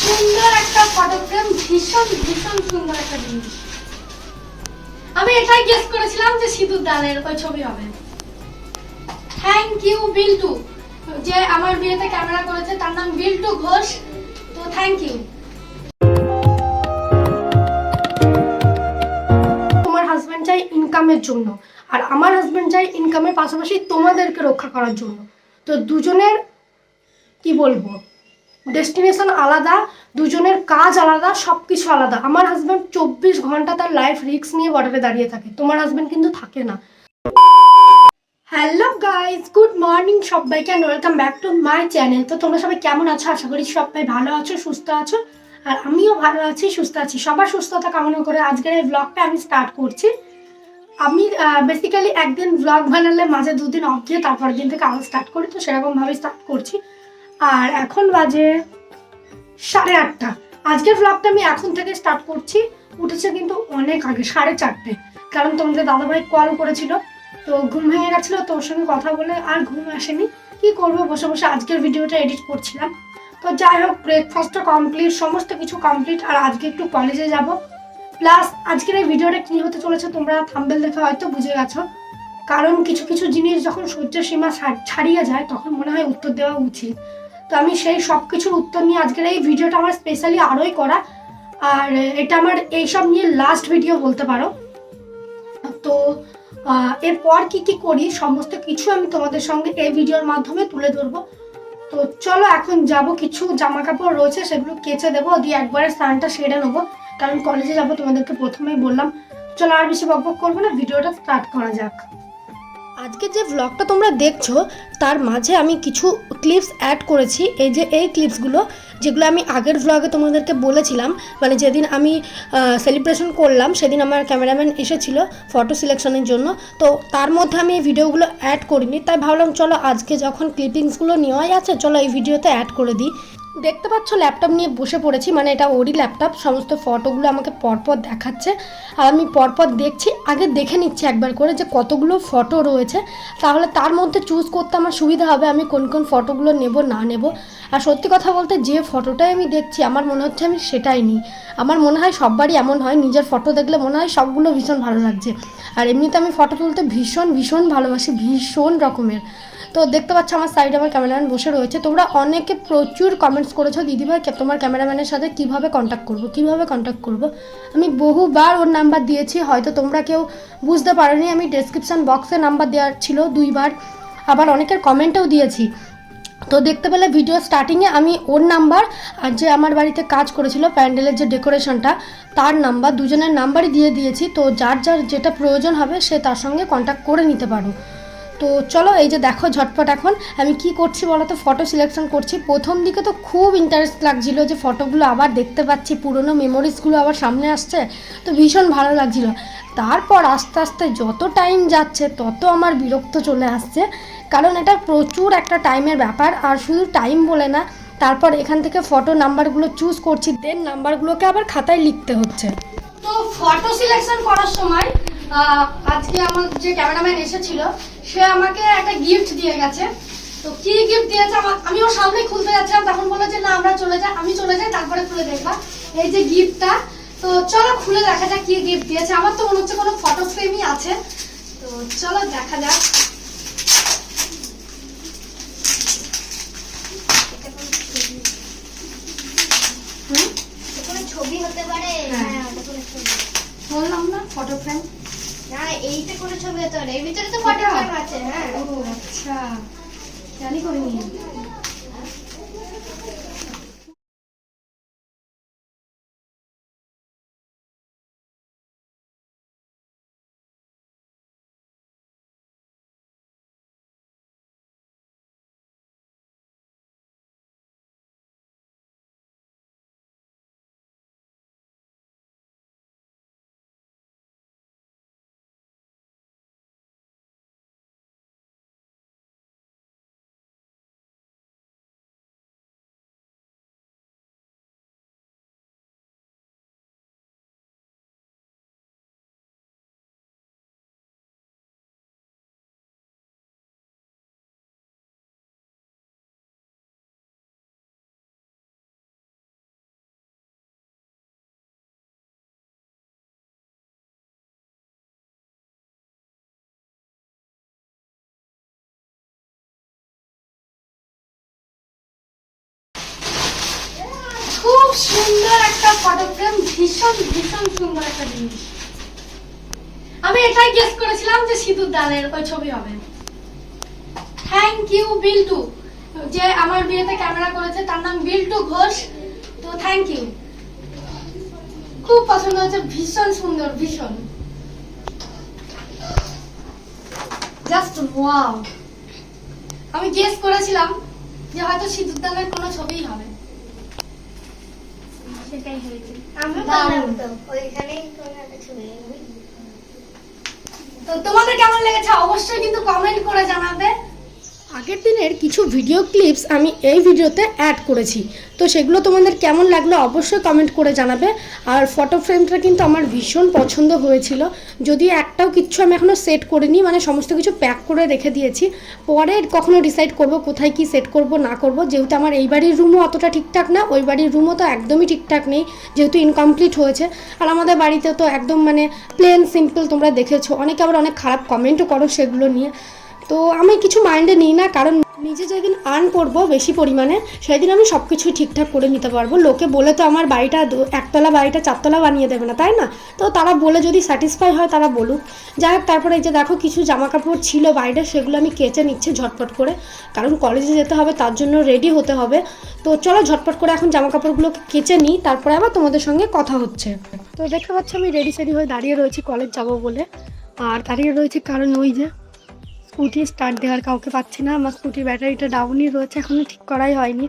সুন্দর একটা ফটো ভীষণ ভীষণ সুন্দর একটা জিনিস। আমি এটাই গেস করেছিলাম যে সিঁদুর দানের ওই ছবি হবে। থ্যাংক ইউ বিল্টু, যে আমার বিয়েতে ক্যামেরা করেছে, তার নাম বিল্টু ঘোষ, তো থ্যাংক ইউ তোমার হাজবেন্ড চাই ইনকামের জন্য, আর আমার হাজবেন্ড চাই ইনকামের পাশাপাশি তোমাদেরকে রক্ষা করার জন্য। তো দুজনের, কি বলব? ডেস্টিনেশন আলাদা, দুজনের কাজ আলাদা সব কিছু আলাদা। আমার হাজব্যান্ড চব্বিশ ঘণ্টা তার লাইফ রিস্ক নিয়ে বর্ডারে দাঁড়িয়ে থাকে। তোমার হাজব্যান্ড কিন্তু থাকে না। হ্যালো গাইজ গুড মর্নিং সবাইকে and welcome back to my channel তো তোমরা সবাই কেমন আছো? আশা করি সবাই ভালো আছো, সুস্থ আছো। আর আমিও ভালো আছি, সুস্থ আছি। সবার সুস্থতা কামনা করে আজকের এই ব্লগটা আমি স্টার্ট করছি। আমি বেসিক্যালি একদিন ব্লগ বানালে মাঝে দুদিন অফ দিয়ে তারপরের দিন থেকে আবার স্টার্ট করি। তো সেরকমভাবে স্টার্ট করছি। আর এখন বাজে সাড়ে আটটা। আজকের ব্লগটা আমি এখন থেকে স্টার্ট করছি। উঠেছে কিন্তু অনেক আগে, সাড়ে চারটে। কারণ তোমাদের দাদাভাই কল করেছিল, তো ঘুম ভেঙে গেছিল তোর সঙ্গে কথা বলে আর ঘুম আসেনি। কি করব, বসে বসে আজকের ভিডিওটা এডিট করছিলাম। তো যাই হোক ব্রেকফাস্টটা কমপ্লিট সমস্ত কিছু কমপ্লিট আর আজকে একটু কলেজে যাব। প্লাস আজকের এই ভিডিওটা কী হতে চলেছে তোমরা থাম্বেল দেখে হয়তো বুঝে গেছো। কারণ কিছু কিছু জিনিস যখন সূর্যের সীমা ছাড়- ছাড়িয়ে যায়, তখন মনে হয় উত্তর দেওয়া উচিত। তো আমি সেই সব কিছুর উত্তর নিয়ে আজকের এই ভিডিওটা আমার স্পেশালি আরোই করা। আর এটা আমার এইসব নিয়ে লাস্ট ভিডিও বলতে পারো। তো এরপর কি কি করি, সমস্ত কিছু আমি তোমাদের সঙ্গে এই ভিডিওর মাধ্যমে তুলে ধরবো। তো চলো এখন যাব, কিছু জামা কাপড় রয়েছে সেগুলো কেচে দেবো, দিয়ে একবারে স্নানটা সেরে নেব। কারণ কলেজে যাব তোমাদেরকে প্রথমেই বললাম। চলো আর বেশি বকবক করব না, ভিডিওটা স্টার্ট করা যাক। আজকে যে ব্লগটা তোমরা দেখছ, তার মাঝে আমি কিছু ক্লিপস অ্যাড করেছি। এই যে এই ক্লিপসগুলো যেগুলো আমি আগের ব্লগে তোমাদেরকে বলেছিলাম মানে যেদিন আমি সেলিব্রেশন করলাম, সেদিন আমার ক্যামেরাম্যান এসেছিল ফটো সিলেকশনের জন্য। তো তার মধ্যে আমি এই ভিডিওগুলো অ্যাড করিনি, তাই ভাবলাম, চলো আজকে যখন ক্লিপিংসগুলো নেওয়াই আছে, চলো এই ভিডিওতে অ্যাড করে দিই। দেখতে পাচ্ছ ল্যাপটপ নিয়ে বসে পড়েছি। মানে এটা ওরই ল্যাপটপ সমস্ত ফটোগুলো আমাকে পরপর দেখাচ্ছে। আর আমি পরপর দেখছি, আগে দেখে নিচ্ছি একবার করে যে কতগুলো ফটো রয়েছে। তাহলে তার মধ্যে চুজ করতে আমার সুবিধা হবে, আমি কোন কোন ফটোগুলো নেব, না নেব। আর সত্যি কথা বলতে, যে ফটোটাই আমি দেখছি, আমার মনে হচ্ছে আমি সেটাই নিই। আমার মনে হয় সববারই এমন হয়, নিজের ফটো দেখলে মনে হয় সবগুলো ভীষণ ভালো লাগছে। আর এমনিতে আমি ফটো তুলতে ভীষণ ভীষণ ভালোবাসি, ভীষণ রকমের। তো দেখতে পাচ্ছ আমার সাইডে আমার ক্যামেরাম্যান বসে রয়েছে। তোমরা অনেকে প্রচুর কমেন্টস করেছ, দিদিভাই তোমার ক্যামেরাম্যানের সাথে কীভাবে কন্ট্যাক্ট করব, কীভাবে কন্ট্যাক্ট করব? আমি বহুবার ওর নাম্বার দিয়েছি, হয়তো তোমরা কেউ বুঝতে পারোনি, আমি ডেসক্রিপশন বক্সে নাম্বার দেওয়ার ছিল দুইবার। আবার অনেকের কমেন্টও দিয়েছি। তো দেখতে পেলে ভিডিও স্টার্টিংয়ে আমি ওর নাম্বার আর যে আমার বাড়িতে কাজ করেছিল, প্যান্ডেলের যে ডেকোরেশনটা তার নাম্বার দুজনের নাম্বারই দিয়ে দিয়েছি। তো যার যার যেটা প্রয়োজন হবে, সে তার সঙ্গে কন্ট্যাক্ট করে নিতে পারো। তো চলো, এই যে দেখো ঝটপট এখন, আমি কি করছি বলো তো? ফটো সিলেকশন করছি। প্রথম দিকে তো খুব ইন্টারেস্ট লাগছিল যে ফটোগুলো আবার দেখতে পাচ্ছি, পুরনো মেমোরিজগুলো আবার সামনে আসছে, তো ভীষণ ভালো লাগছিল। তারপর আস্তে আস্তে যত টাইম যাচ্ছে, তত আমার বিরক্ত চলে আসছে, কারণ এটা প্রচুর একটা টাইমের ব্যাপার, আর শুধু টাইম বলে না, তারপর এখান থেকে ফটো নাম্বারগুলো চুজ করছি দেন নাম্বারগুলোকে আবার খাতায় লিখতে হচ্ছে। তো ফটো সিলেকশন করার সময় আজকে আমার যে ক্যামেরাম্যান এসেছিল, সে আমাকে একটা গিফট দিয়ে গেছে। তো কি গিফট দিয়েছে আমার আমি ওর সামনে খুলতে যাচ্ছিলাম, তখন বলল যে, না, আমরা চলে যাই, আমি চলে যাই, তারপরে খুলে দেখবা। এই যে গিফটটা তো চলো খুলে দেখা যাক কি গিফট দিয়েছে। আমার তো মনে হচ্ছে কোনো ফটো ফ্রেমই আছে। তো চলো দেখা যাক হুম কোনো ছবি হতে পারে হ্যাঁ। হ্যাঁ ওটা কোনো ছবি বললাম না ফটো ফ্রেম না ছবি তোলে ভিতরে তো ফটো ফ্রেম আছে হ্যাঁ। ও আচ্ছা। জানি করিনি। খুব সুন্দর একটা ফটো ভীষণ ভীষণ সুন্দর একটা জিনিস। আমি এটাই গেস করেছিলাম যে সিঁদুর দানের ওই ছবি হবে। Thank you Biltu. যে আমার বিয়েতে ক্যামেরা করেছে, তার নাম বিল্টু ঘোষ। তো থ্যাংক ইউ খুব পছন্দ হয়েছে, ভীষণ সুন্দর, ভীষণ। জাস্ট ওয়াও আমি গেস করেছিলাম যে হয়তো সিঁদুর দানের কোনো ছবিই হবে। সেটাই হয়েছে। তো ওইখানেই কোনো ছবি। তো তোমাদের কেমন লেগেছে? অবশ্যই কিন্তু কমেন্ট করে জানাবে। আগের দিনের কিছু ভিডিও ক্লিপস আমি এই ভিডিওতে অ্যাড করেছি। তো সেগুলো তোমাদের কেমন লাগল অবশ্যই কমেন্ট করে জানাবে। আর ফটো ফ্রেমটা কিন্তু আমার ভীষণ পছন্দ হয়েছিল। যদিও একটাও কিচ্ছু আমি এখনও সেট করিনি মানে সমস্ত কিছু প্যাক করে রেখে দিয়েছি। পরে কখনো ডিসাইড করব কোথায় কি সেট করব, না করব। যেহেতু আমার এই বাড়ির রুমও অতটা ঠিকঠাক না, ওই বাড়ির রুমও তো একদমই ঠিকঠাক নেই, যেহেতু ইনকমপ্লিট হয়েছে। আর আমাদের বাড়িতে তো একদম মানে প্লেন সিম্পল তোমরা দেখেছ। অনেকে আবার অনেক খারাপ কমেন্টও করো সেগুলো নিয়ে। তো আমি কিছু মাইন্ডে নিই না, কারণ নিজে যেদিন আর্ন করব বেশি পরিমাণে, সেদিন আমি সব কিছুই ঠিকঠাক করে নিতে পারব। লোকে বলে তো আমার বাড়িটা একতলা বাড়িটা চারতলা বানিয়ে দেবে না, তাই না? তো তারা বলে যদি স্যাটিসফাই হয় তারা বলুক। যাই হোক, তারপরে এই যে দেখো কিছু জামা কাপড় ছিল বাইরে, সেগুলো আমি কেচে নিচ্ছি ঝটপট করে। কারণ কলেজে যেতে হবে, তার জন্য রেডি হতে হবে। তো চলো ঝটপট করে এখন জামা কাপড়গুলোকে কেচে নিই, তারপরে আবার তোমাদের সঙ্গে কথা হচ্ছে। তো দেখতে পাচ্ছ আমি রেডি সেডি হয়ে দাঁড়িয়ে রয়েছি কলেজ যাব বলে। আর দাঁড়িয়ে রয়েছি কারণ ওই যে স্কুটি স্টার্ট দেওয়ার কাউকে পাচ্ছি না, আমার স্কুটির ব্যাটারিটা ডাউনই রয়েছে এখনও ঠিক করাই হয়নি।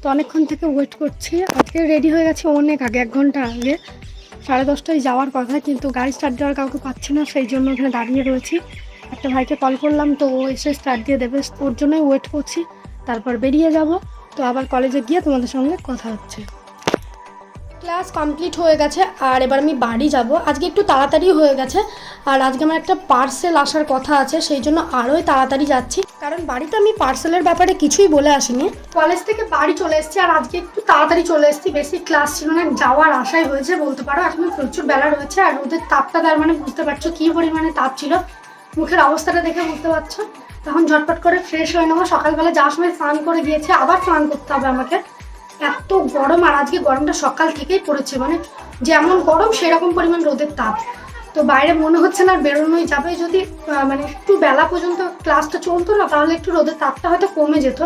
তো অনেকক্ষণ থেকে ওয়েট করছি, আজকে রেডি হয়ে গেছে অনেক আগে, এক ঘণ্টা আগে। সাড়ে দশটায় যাওয়ার কথা, কিন্তু গাড়ি স্টার্ট দেওয়ার কাউকে পাচ্ছি না, সেই জন্য ওখানে দাঁড়িয়ে রয়েছি। একটা ভাইকে কল করলাম, তো ও এসে স্টার্ট দিয়ে দেবে। ওর জন্যই ওয়েট করছি, তারপর বেরিয়ে যাব। তো আবার কলেজে গিয়ে তোমাদের সঙ্গে কথা হচ্ছে। ক্লাস কমপ্লিট হয়ে গেছে, আর এবার আমি বাড়ি যাব। আজকে একটু তাড়াতাড়ি হয়ে গেছে, আর আজকে আমার একটা পার্সেল আসার কথা আছে, সেই জন্য আরোই তাড়াতাড়ি যাচ্ছি। কারণ বাড়িতে আমি পার্সেলের ব্যাপারে কিছুই বলে আসিনি। কলেজ থেকে বাড়ি চলে এসেছি, আর আজকে একটু তাড়াতাড়ি চলে এসেছি। বেশি ক্লাস ছিল না, যাওয়ার আশাই হয়েছে বলতে পারো। এখন প্রচুর বেলা রয়েছে, আর ওদের তাপটা তার মানে বুঝতে পারছ কী পরিমাণে তাপ ছিল। মুখের অবস্থাটা দেখে বুঝতে পারছ। তখন ঝটপট করে ফ্রেশ হয়ে নেব। সকালবেলা যাওয়ার সময় স্নান করে গিয়েছে, আবার স্নান করতে হবে আমাকে। এত গরম আর আজকে গরমটা সকাল থেকেই পড়েছে মানে যেমন গরম সেরকম পরিমাণ রোদের তাপ। তো বাইরে মনে হচ্ছে না বেরোনোই যাবে, যদি মানে একটু বেলা পর্যন্ত ক্লাসটা চলতো না, তাহলে একটু রোদের তাপটা হয়তো কমে যেত।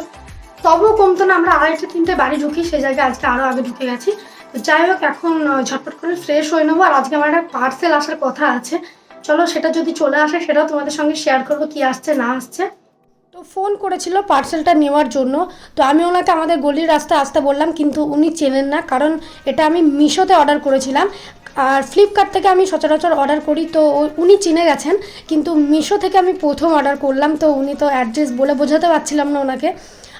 তবুও কমতো না, আমরা আড়াইটা তিনটে বাড়ি ঢুকি সেই জায়গায় আজকে আরও আগে ঢুকে গেছি। তো যাই হোক, এখন ঝটপট করে ফ্রেশ হয়ে নেব। আর আজকে আমার একটা পার্সেল আসার কথা আছে। চলো, সেটা যদি চলে আসে, সেটাও তোমাদের সঙ্গে শেয়ার করব, কি আসছে, না আসছে। তো ফোন করেছিল পার্সেলটা নেওয়ার জন্য। তো আমি ওনাকে আমাদের গলির রাস্তায় আসতে বললাম, কিন্তু উনি চেনেন না, কারণ এটা আমি মিশোতে অর্ডার করেছিলাম। আর ফ্লিপকার্ট থেকে আমি সচরাচর অর্ডার করি, তো উনি চিনে গেছেন, কিন্তু মিশো থেকে আমি প্রথম অর্ডার করলাম, তো উনি তো অ্যাড্রেস বলে বোঝাতে পারছিলাম না ওনাকে।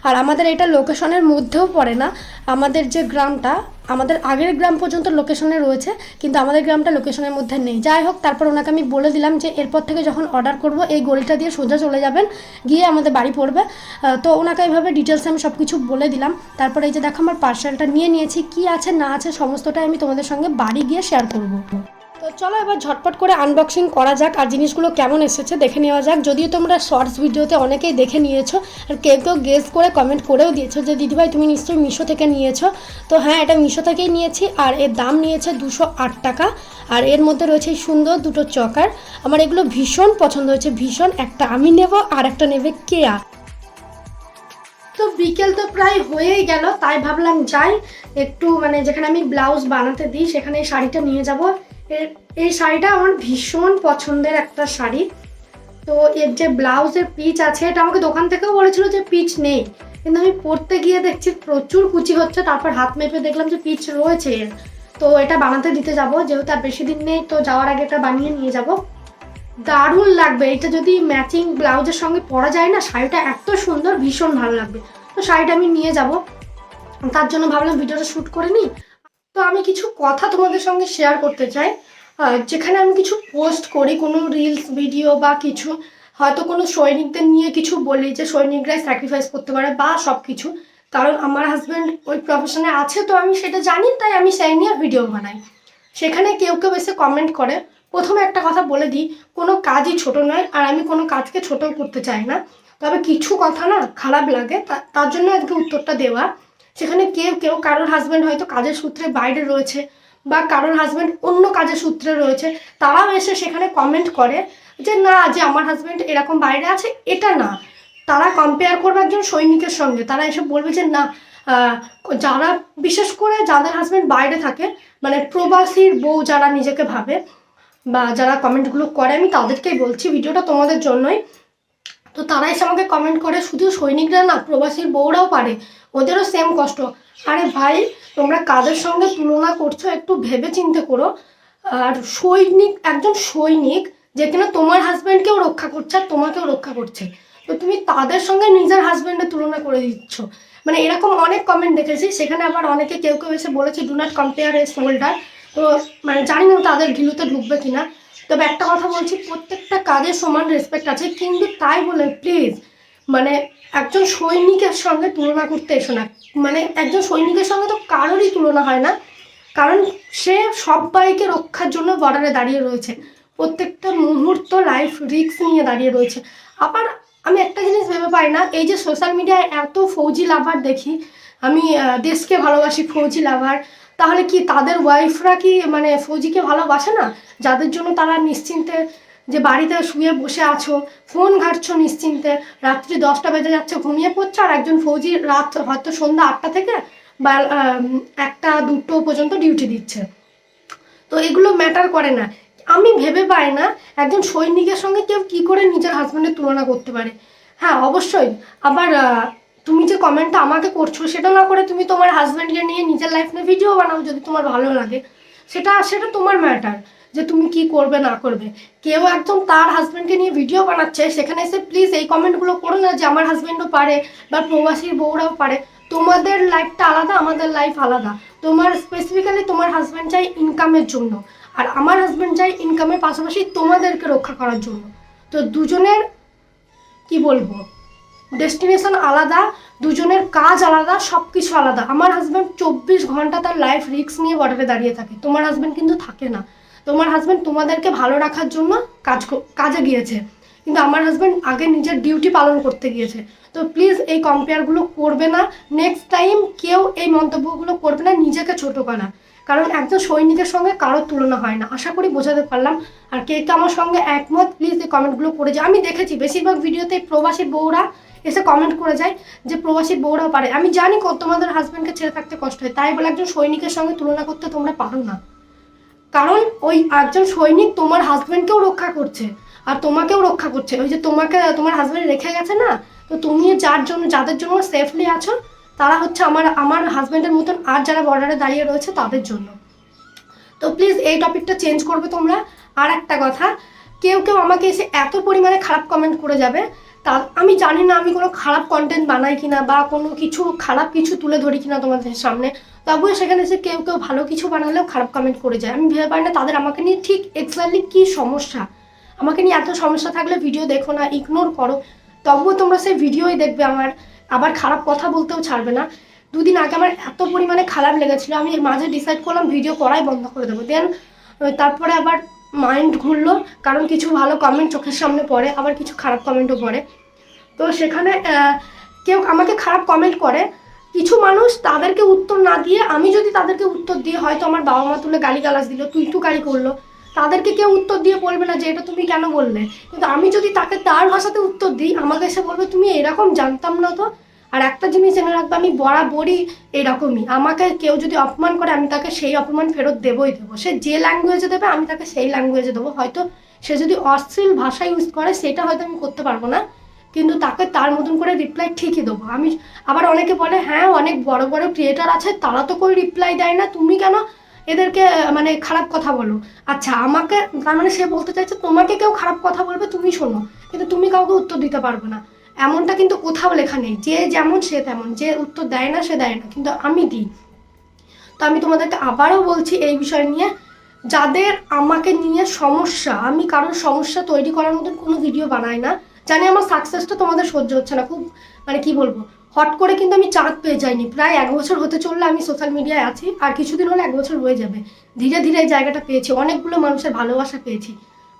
আর আমাদের এটা লোকেশনের মধ্যেও পড়ে না। আমাদের যে গ্রামটা, আমাদের আগের গ্রাম পর্যন্ত লোকেশনে রয়েছে, কিন্তু আমাদের গ্রামটা লোকেশনের মধ্যে নেই। যাই হোক, তারপর ওনাকে আমি বলে দিলাম যে এরপর থেকে যখন অর্ডার করব, এই গলিটা দিয়ে সোজা চলে যাবেন, গিয়ে আমাদের বাড়ি পড়বে। তো ওনাকে এইভাবে ডিটেলসে আমি সব কিছু বলে দিলাম। তারপরে এই যে দেখো, আমার পার্সেলটা নিয়ে নিয়েছি, কি আছে, না আছে, সমস্তটাই আমি তোমাদের সঙ্গে বাড়ি গিয়ে শেয়ার করব। তো চলো এবার ঝটপট করে আনবক্সিং করা যাক আর জিনিসগুলো কেমন এসেছে দেখে নেওয়া যাক। যদিও তোমরা শর্টস ভিডিওতে অনেকেই দেখে নিয়েছো আর কেউ কেউ গেস করে কমেন্ট করেও দিয়েছ যে, দিদিভাই, তুমি নিশ্চয়ই মিশো থেকে নিয়েছো? তো হ্যাঁ এটা মিশো থেকেই নিয়েছি আর এর দাম নিয়েছে দুশো আট টাকা আর এর মধ্যে রয়েছে সুন্দর দুটো চকার। আমার এগুলো ভীষণ পছন্দ হয়েছে, ভীষণ। একটা আমি নেব আর একটা নেবে কেয়া। তো বিকেল তো প্রায় হয়েই গেল, তাই ভাবলাম যাই। একটু মানে যেখানে আমি ব্লাউজ বানাতে দিই, সেখানে শাড়িটা নিয়ে যাব। এই শাড়িটা আমার ভীষণ পছন্দের একটা শাড়ি। তো এর যে ব্লাউজের পিচ আছে, এটা আমাকে দোকান থেকেও বলেছিল যে পিচ নেই। কিন্তু আমি পরতে গিয়ে দেখছি প্রচুর কুচি হচ্ছে, তারপর হাত মেপে দেখলাম যে পিচ রয়েছে। তো এটা বানাতে দিতে যাব, যেহেতু আর বেশি দিন নেই, তো যাওয়ার আগে এটা বানিয়ে নিয়ে যাব। দারুণ লাগবে, এটা যদি ম্যাচিং ব্লাউজের সঙ্গে পরা যায় না, শাড়িটা এত সুন্দর, ভীষণ ভালো লাগবে। তো শাড়িটা আমি নিয়ে যাব। তার জন্য ভাবলাম ভিডিওটা শ্যুট করে নিই। তো আমি কিছু কথা তোমাদের সঙ্গে শেয়ার করতে চাই। যেখানে আমি কিছু পোস্ট করি, কোনো রিলস ভিডিও বা কিছু, হয়তো কোনো সৈনিকদের নিয়ে কিছু বলি যে সৈনিকরাই স্যাক্রিফাইস করতে পারে বা সব কিছু কারণ আমার হাজব্যান্ড ওই প্রফেশনে আছে তো আমি সেটা জানি, তাই আমি সেই নিয়ে ভিডিও বানাই। সেখানে কেউ কেউ এসে কমেন্ট করে। প্রথমে একটা কথা বলে দিই, কোনো কাজই ছোট নয়, আর আমি কোনো কাজকে ছোট করতে চাই না। তবে কিছু কথা না খারাপ লাগে তার জন্য আজকে উত্তরটা দেওয়া। সেখানে কেউ কেউ কারোর হাজব্যান্ড হয়তো কাজের সূত্রে বাইরে রয়েছে বা কারোর হাজব্যান্ড অন্য কাজের সূত্রে রয়েছে, তারাও এসে সেখানে কমেন্ট করে যে, না, যে আমার হাজব্যান্ড এরকম বাইরে আছে, এটা না। তারা কম্পেয়ার করবে একজন সৈনিকের সঙ্গে। তারা এসে বলবে যে, না যারা, বিশেষ করে যাদের হাজব্যান্ড বাইরে থাকে মানে প্রবাসীর বউ যারা নিজেকে ভাবে বা যারা কমেন্টগুলো করে, আমি তাদেরকেই বলছি ভিডিওটা তোমাদের জন্যই তো তারা এসে আমাকে কমেন্ট করে, শুধু সৈনিকরা না, প্রবাসীর বউরাও পারে। ওদেরও সেম কষ্ট। আরে ভাই, তোমরা কাদের সঙ্গে তুলনা করছ একটু ভেবে চিন্তে করো। আর সৈনিক, একজন সৈনিক যে কিনা তোমার হাজব্যান্ডকেও রক্ষা করছে আর তোমাকেও রক্ষা করছে। তো তুমি তাদের সঙ্গে নিজের হাজব্যান্ডের তুলনা করে দিচ্ছ। মানে এরকম অনেক কমেন্ট দেখেছি। সেখানে আবার অনেকে কেউ কেউ এসে বলেছে do not compare a shoulder তো মানে জানি না তাদের ঘিলুতে ঢুকবে কিনা। তবে একটা কথা বলছি, প্রত্যেকটা কাজের সমান রেসপেক্ট আছে, কিন্তু তাই বলে প্লিজ মানে একজন সৈনিকের সঙ্গে তুলনা করতে এসো না। মানে একজন সৈনিকের সঙ্গে তো কারোরই তুলনা হয় না, কারণ সে সবাইকে রক্ষার জন্য বর্ডারে দাঁড়িয়ে রয়েছে। প্রত্যেকটা মুহূর্ত লাইফ রিস্ক নিয়ে দাঁড়িয়ে রয়েছে। আবার আমি একটা জিনিস ভেবে পাই না, এই যে সোশ্যাল মিডিয়ায় এত ফৌজি লাভার দেখি, আমি দেশকে ভালোবাসি, ফৌজি লাভার তাহলে কি তাদের ওয়াইফরা কি মানে ফৌজিকে ভালোবাসে না? যাদের জন্য তারা নিশ্চিন্তে যে বাড়িতে শুয়ে বসে আছো, ফোন ঘাটছো নিশ্চিন্তে, রাত্রি দশটা বেজে যাচ্ছে, ঘুমিয়ে পড়ছো, আর একজন ফৌজি রাত হয়তো সন্ধ্যা আটটা থেকে বা একটা, দুটো পর্যন্ত ডিউটি দিচ্ছে। তো এগুলো ম্যাটার করে না। আমি ভেবে পাই না একজন সৈনিকের সঙ্গে কেউ কি করে নিজের হাজব্যান্ডের তুলনা করতে পারে। হ্যাঁ অবশ্যই। আবার তুমি যে কমেন্টটা আমাকে করছ, সেটা না করে তুমি তোমার হাজব্যান্ডকে নিয়ে নিজের লাইফ নিয়ে ভিডিও বানাও যদি তোমার ভালো লাগে। সেটা সেটা তোমার ম্যাটার যে তুমি কি করবে, না করবে। কেউ একদম তার হাজব্যান্ডকে নিয়ে ভিডিও বানাচ্ছে, সেখানে এসে প্লিজ এই কমেন্টগুলো করো না যে আমার হাজব্যান্ডও পারে বা প্রবাসীর বউরাও পারে। তোমাদের লাইফটা আলাদা, আমাদের লাইফ আলাদা। তোমার স্পেসিফিক্যালি তোমার হাজব্যান্ড চাই ইনকামের জন্য। আর আমার হাজব্যান্ড চাই ইনকামের পাশাপাশি তোমাদেরকে রক্ষা করার জন্য। তো দুজনের, কি বলব? ডেস্টিনেশন আলাদা, দুজনের কাজ আলাদা সব কিছু আলাদা। আমার হাজব্যান্ড চব্বিশ ঘণ্টা তার লাইফ রিস্ক নিয়ে বর্ডারে দাঁড়িয়ে থাকে। তোমার হাজব্যান্ড কিন্তু থাকে না। তোমার হাজব্যান্ড তোমাদেরকে ভালো রাখার জন্য কাজ কাজে গিয়েছে। কিন্তু আমার হাজব্যান্ড আগে নিজের ডিউটি পালন করতে গিয়েছে। তো প্লিজ এই কম্পেয়ারগুলো করবে না। নেক্সট টাইম কেউ এই মন্তব্যগুলো করবে না, নিজেকে ছোটো করা। কারণ একজন সৈনিকের সঙ্গে কারোর তুলনা হয় না। আশা করি বোঝাতে পারলাম। আর কে কে আমার সঙ্গে একমত প্লিজ এই কমেন্টগুলো করে যায় আমি দেখেছি, বেশিরভাগ ভিডিওতে প্রবাসী বউরা এসে কমেন্ট করে যায় যে প্রবাসী বউরাও পারে। আমি জানি তোমাদের হাজব্যান্ডকে ছেড়ে থাকতে কষ্ট হয়। তাই বলে একজন সৈনিকের সঙ্গে তুলনা করতে তোমরা পারো না। কারণ ওই একজন সৈনিক তোমার হাজব্যান্ডকেও রক্ষা করছে আর তোমাকেও রক্ষা করছে। ওই যে তোমাকে তোমার হাজব্যান্ড রেখে গেছে না, তো তুমি যার জন্য যাদের জন্য সেফলি আছো, তারা হচ্ছে আমার আমার হাজব্যান্ডের মতন আর যারা বর্ডারে দাঁড়িয়ে রয়েছে তাদের জন্য। তো প্লিজ এই টপিকটা চেঞ্জ করবে তোমরা। আর একটা কথা, কেউ কেউ আমাকে এসে এত পরিমাণে খারাপ কমেন্ট করে যাবে তা আমি জানি না আমি কোনো খারাপ কন্টেন্ট বানাই কিনা বা কোনো কিছু খারাপ কিছু তুলে ধরি কিনা তোমাদের সামনে। তবুও সেখানে এসে কেউ কেউ ভালো কিছু বানালেও খারাপ কমেন্ট করে যায়। আমি ভেবে পারি না তাদের আমাকে নিয়ে ঠিক এক্স্যাক্টলি কী সমস্যা। আমাকে নিয়ে এত সমস্যা থাকলে ভিডিও দেখো না ইগনোর করো। তবুও তোমরা সেই ভিডিওই দেখবে আমার। আবার খারাপ কথা বলতেও ছাড়বে না। দুদিন আগে আমার এত পরিমাণে খারাপ লেগেছিলো, আমি মাঝে ডিসাইড করলাম ভিডিও করাই বন্ধ করে দেবো। দেন তারপরে আবার মাইন্ড ঘুরলো, কারণ কিছু ভালো কমেন্ট চোখের সামনে পড়ে, আবার কিছু খারাপ কমেন্টও পড়ে। তো সেখানে কেউ আমাকে খারাপ কমেন্ট করে। কিছু মানুষ তাদেরকে উত্তর না দিয়ে, আমি যদি তাদেরকে উত্তর দিয়ে হয়তো আমার বাবা মা তুলে গালি গালাজ দিল তুই টুকারি করল, তাদেরকে কেউ উত্তর দিয়ে বলবে না যে, এটা তুমি কেন বললে? কিন্তু আমি যদি তাকে তার ভাষাতে উত্তর দিই, আমাকে এসে বলবে, তুমি এরকম জানতাম না তো। আর একটা জিনিস জেনে রাখবে, আমি বরাবরই এরকমই। আমাকে কেউ যদি অপমান করে, আমি তাকে সেই অপমান ফেরত দেবই দেবো। সে যে ল্যাঙ্গুয়েজে দেবে, আমি তাকে সেই ল্যাঙ্গুয়েজে দেবো। হয়তো সে যদি অশ্লীল ভাষা ইউজ করে, সেটা হয়তো আমি করতে পারব না। কিন্তু তাকে তার মতন করে রিপ্লাই ঠিকই দেবো। আমি আবার অনেকে বলে হ্যাঁ অনেক বড় বড় ক্রিয়েটার আছে, তারা তো করে রিপ্লাই দেয় না? তুমি কেন এদেরকে মানে খারাপ কথা বলো? আচ্ছা আমাকে, তার মানে সে বলতে চাইছে, তোমাকে কেউ খারাপ কথা বলবে, তুমি শোনো। কিন্তু তুমি কাউকে উত্তর দিতে পারবে না। এমনটা কিন্তু কোথাও লেখা নেই। যে যেমন সে তেমন, যে উত্তর দেয় না সে দেয় না। কিন্তু আমি দিই। তো আমি তোমাদেরকে আবারও বলছি এই বিষয় নিয়ে, যাদের আমাকে নিয়ে সমস্যা, আমি কারোর সমস্যা তৈরি করার মতন কোনো ভিডিও বানাই না। জানি আমার সাকসেসটা তোমাদের সহ্য হচ্ছে না। খুব মানে কি বলব? হট করে কিন্তু আমি চাঁদ পেয়ে যাইনি। প্রায় এক বছর হতে চললে আমি সোশ্যাল মিডিয়ায় আছি। আর কিছুদিন হলে এক বছর হয়ে যাবে। ধীরে ধীরে এই জায়গাটা পেয়েছি। অনেকগুলো মানুষের ভালোবাসা পেয়েছি।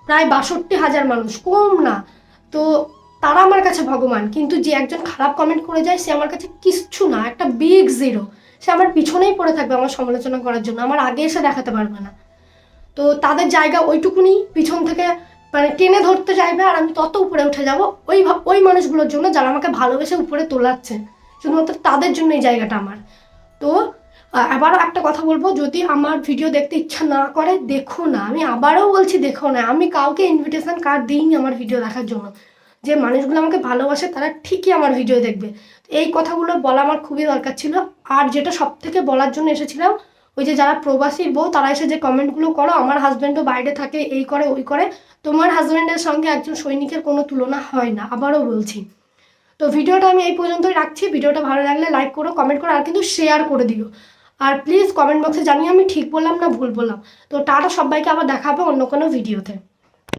প্রায় বাষট্টি হাজার মানুষ, কম না। তো তারা আমার কাছে ভগবান, কিন্তু যে একজন খারাপ কমেন্ট করে যায়, সে আমার কাছে কিচ্ছু না, একটা বিগ জিরো সে আমার পিছনেই পড়ে থাকবে আমার সমালোচনা করার জন্য, আমার আগে এসে দেখাতে পারবে না। তো তাদের জায়গা ওইটুকুনি, পিছন থেকে মানে টেনে ধরতে চাইবে, আর আমি তত উপরে উঠে যাব, ওই ওই মানুষগুলোর জন্য যারা আমাকে ভালোবেসে উপরে তোলাচ্ছে। শুধুমাত্র তাদের জন্য এই জায়গাটা আমার। তো আবারও একটা কথা বলব, যদি আমার ভিডিও দেখতে ইচ্ছা না করে, দেখো না। আমি আবারও বলছি, দেখো না। আমি কাউকে ইনভিটেশন কার্ড দিইনি আমার ভিডিও দেখার জন্য। যে মানুষগুলো আমাকে ভালোবাসে তারা ঠিকই আমার ভিডিও দেখবে। এই কথাগুলো বলা আমার খুবই দরকার ছিল। আর যেটা সব থেকে বলার জন্য এসেছিলাম, ওই যে যারা প্রবাসী বউ, তারা এসে যে কমেন্টগুলো করো, আমার হাজব্যান্ডও বাইরে থাকে, এই করে, ওই করে, তোমার হাজব্যান্ডের সঙ্গে একজন সৈনিকের কোনো তুলনা হয় না, আবারও বলছি। তো ভিডিওটা আমি এই পর্যন্তই রাখছি। ভিডিওটা ভালো লাগলে লাইক করো কমেন্ট করো, আর কিন্তু শেয়ার করে দিও। আর প্লিজ কমেন্ট বক্সে জানিয়ে আমি ঠিক বললাম না ভুল বললাম। তো টাটা, সবাইকে আবার দেখাবো অন্য কোনো ভিডিওতে